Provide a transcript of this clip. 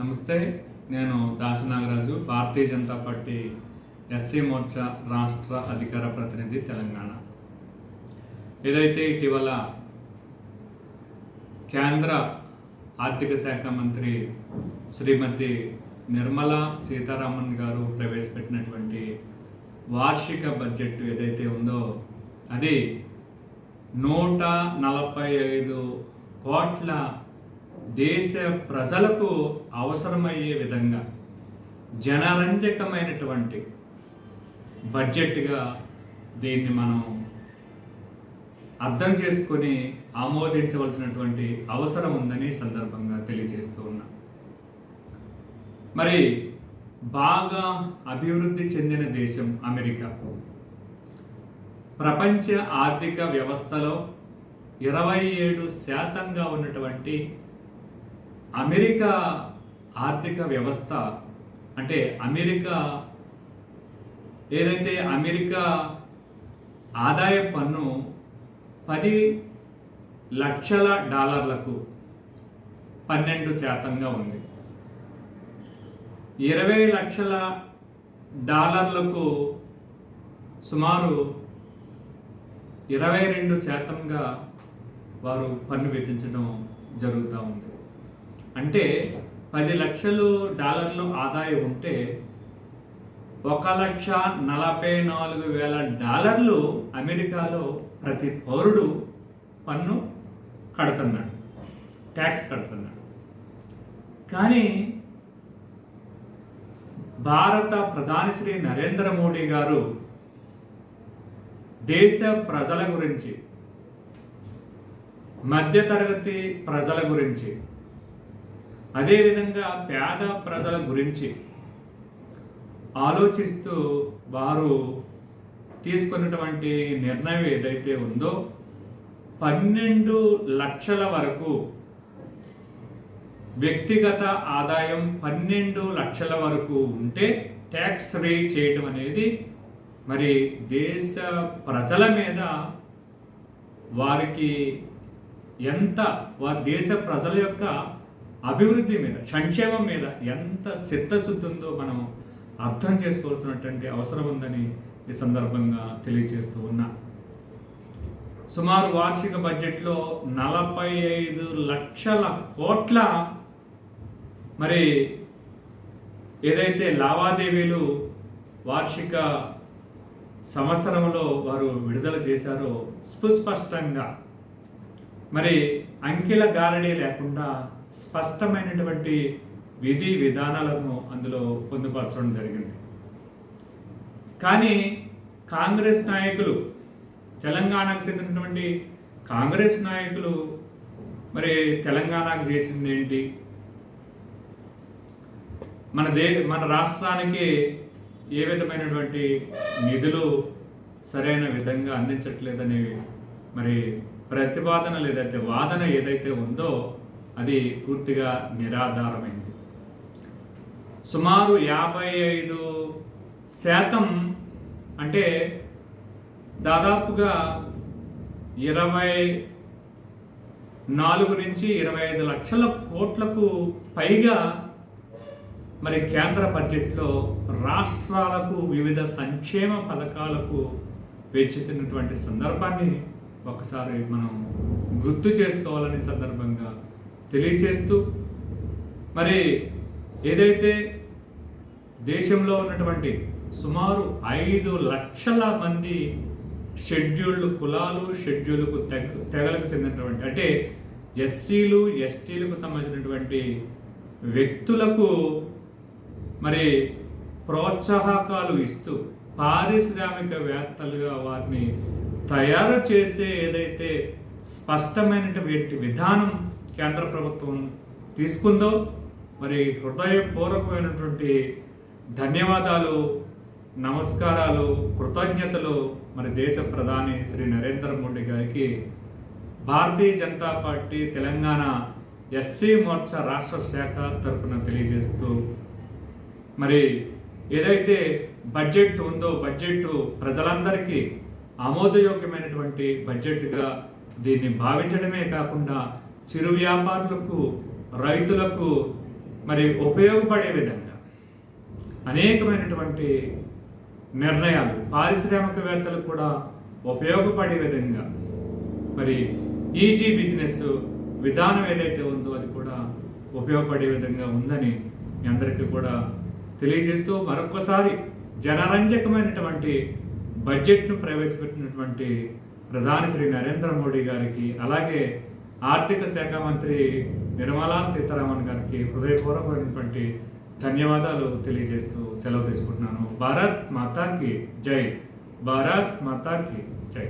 నమస్తే నేను Dasanagaraju Bharatiya Janata party SC Morcha రాష్ట్ర అధికార ప్రతినిధి తెలంగాణ. ఏదైతే ఇటీవల కేంద్ర ఆర్థిక శాఖ మంత్రి శ్రీమతి నిర్మలా సీతారామన్ గారు ప్రవేశపెట్టినటువంటి వార్షిక బడ్జెట్ ఏదైతే ఉందో అది నూట నలభై ఐదు కోట్ల దేశ ప్రజలకు అవసరమయ్యే విధంగా జనరంజకమైనటువంటి బడ్జెట్గా దీన్ని మనం అర్థం చేసుకొని ఆమోదించవలసినటువంటి అవసరం ఉందని సందర్భంగా తెలియజేస్తూ ఉన్నా. మరి బాగా అభివృద్ధి చెందిన దేశం అమెరికా. ప్రపంచ ఆర్థిక వ్యవస్థలో ఇరవై ఏడు శాతంగా ఉన్నటువంటి అమెరికా ఆర్థిక వ్యవస్థ అంటే అమెరికా ఏదైతే అమెరికా ఆదాయ పన్ను పది లక్షల డాలర్లకు పన్నెండు శాతంగా ఉంది. ఇరవై లక్షల డాలర్లకు సుమారు ఇరవై రెండు శాతంగా వారు పన్ను విధించడం జరుగుతూ ఉంది. అంటే పది లక్షలు డాలర్లు ఆదాయం ఉంటే ఒక లక్ష నలభై నాలుగు వేల డాలర్లు అమెరికాలో ప్రతి పౌరుడు పన్ను కడుతున్నాడు ట్యాక్స్ కడుతున్నాడు. కానీ భారత ప్రధాని శ్రీ నరేంద్ర మోడీ గారు దేశ ప్రజల గురించి మధ్యతరగతి ప్రజల గురించి అదేవిధంగా పేద ప్రజల గురించి ఆలోచిస్తూ వారు తీసుకున్నటువంటి నిర్ణయం ఏదైతే ఉందో పన్నెండు లక్షల వరకు వ్యక్తిగత ఆదాయం పన్నెండు లక్షల వరకు ఉంటే ట్యాక్స్ రే చేయడం అనేది మరి దేశ ప్రజల మీద వారికి ఎంత వారి దేశ ప్రజల యొక్క అభివృద్ధి మీద సంక్షేమం మీద ఎంత చిత్తశుద్ధి ఉందో మనం అర్థం చేసుకోవాల్సినటువంటి అవసరం ఉందని ఈ సందర్భంగా తెలియజేస్తూ ఉన్నా. సుమారు వార్షిక బడ్జెట్లో నలభై ఐదు లక్షల కోట్ల మరి ఏదైతే లావాదేవీలు వార్షిక సంవత్సరంలో వారు విడుదల చేశారో సుస్పష్టంగా మరి అంకెల గారడీ లేకుండా స్పష్టమైనటువంటి విధి విధానాలను అందులో పొందుపరచడం జరిగింది. కానీ కాంగ్రెస్ నాయకులు తెలంగాణకు చెందినటువంటి కాంగ్రెస్ నాయకులు మరి తెలంగాణకు చేసింది ఏంటి? మన దే మన రాష్ట్రానికి ఏ విధమైనటువంటి నిధులు సరైన విధంగా అందించట్లేదని మరి ప్రతిపాదన లేదైతే వాదన ఏదైతే ఉందో అది పూర్తిగా నిరాధారమైంది. సుమారు యాభై ఐదు శాతం అంటే దాదాపుగా ఇరవై నాలుగు నుంచి ఇరవై ఐదు లక్షల కోట్లకు పైగా మరి కేంద్ర బడ్జెట్లో రాష్ట్రాలకు వివిధ సంక్షేమ పథకాలకు వెచ్చించినటువంటి సందర్భాన్ని ఒకసారి మనం గుర్తు చేసుకోవాలని సందర్భంగా తెలియచేస్తూ మరి ఏదైతే దేశంలో ఉన్నటువంటి సుమారు ఐదు లక్షల మంది షెడ్యూల్డ్ కులాలు షెడ్యూల్కు తెగ తెగలకు చెందినటువంటి అంటే ఎస్సీలు ఎస్టీలకు సంబంధించినటువంటి వ్యక్తులకు మరి ప్రోత్సాహకాలు ఇస్తూ పారిశ్రామికవేత్తలుగా వారిని తయారు చేసే ఏదైతే స్పష్టమైనటువంటి విధానం కేంద్ర ప్రభుత్వం తీసుకుందో మరి హృదయపూర్వకమైనటువంటి ధన్యవాదాలు నమస్కారాలు కృతజ్ఞతలు మరి దేశ ప్రధాని శ్రీ నరేంద్ర మోడీ గారికి. భారతీయ జనతా పార్టీ తెలంగాణ ఎస్సీ మోర్చా రాష్ట్ర శాఖ తరపున తెలియజేస్తూ మరి ఏదైతే బడ్జెట్ ఉందో బడ్జెట్ ప్రజలందరికీ ఆమోదయోగ్యమైనటువంటి బడ్జెట్గా దీన్ని భావించడమే కాకుండా చిరు వ్యాపారులకు రైతులకు మరి ఉపయోగపడే విధంగా అనేకమైనటువంటి నిర్ణయాలు పారిశ్రామికవేత్తలకు కూడా ఉపయోగపడే విధంగా మరి ఈజీ బిజినెస్ విధానం ఏదైతే ఉందో అది కూడా ఉపయోగపడే విధంగా ఉందని మీ అందరికీ కూడా తెలియజేస్తూ మరొకసారి జనరంజకమైనటువంటి బడ్జెట్ను ప్రవేశపెట్టినటువంటి ప్రధాని శ్రీ నరేంద్ర మోడీ గారికి అలాగే ఆర్థిక శాఖ మంత్రి నిర్మలా సీతారామన్ గారికి హృదయపూర్వకమైనటువంటి ధన్యవాదాలు తెలియజేస్తూ సెలవు తీసుకుంటున్నాను. భారత్ మాతాకి జై. భారత్ మాతాకి జై.